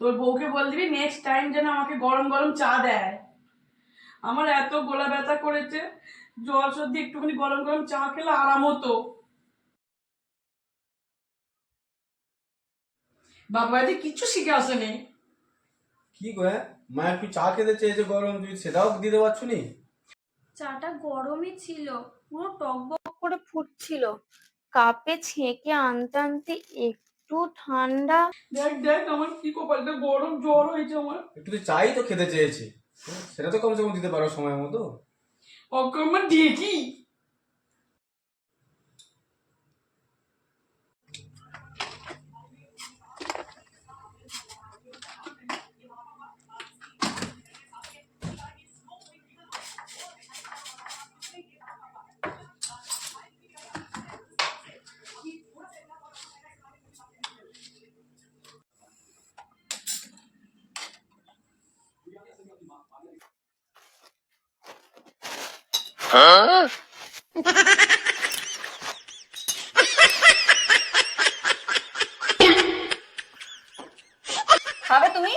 তোর বউকে বল দিবি নেক্সট টাইম যেন আমাকে গরম গরম চা দেয়। আমার এত গলা ব্যথা করেছে জল সর্দি একটুখানি গরম গরম চা খেলে আরাম হতো। বাবা বাড়িতে কিচ্ছু শিখে আসেনি কি গো হ্যাঁ? মা একটু চা খেতে চেয়েছে গরম তুই সেটাও দিতে পারছ নি? চাটা গরমই ছিল পুরো টকবক করে ফুটছিল। কাপে ছেঁকে আনতে আনতে একটু ঠান্ডা। দেখ দেখ আমার কি কপালটা গরম জ্বর হয়েছে আমার। একটু তো চাই তো খেতে চেয়েছি। সেটা তো কমসে কম দিতে পারো সময় মতো। অকর্মা আমার খাবে তুমি?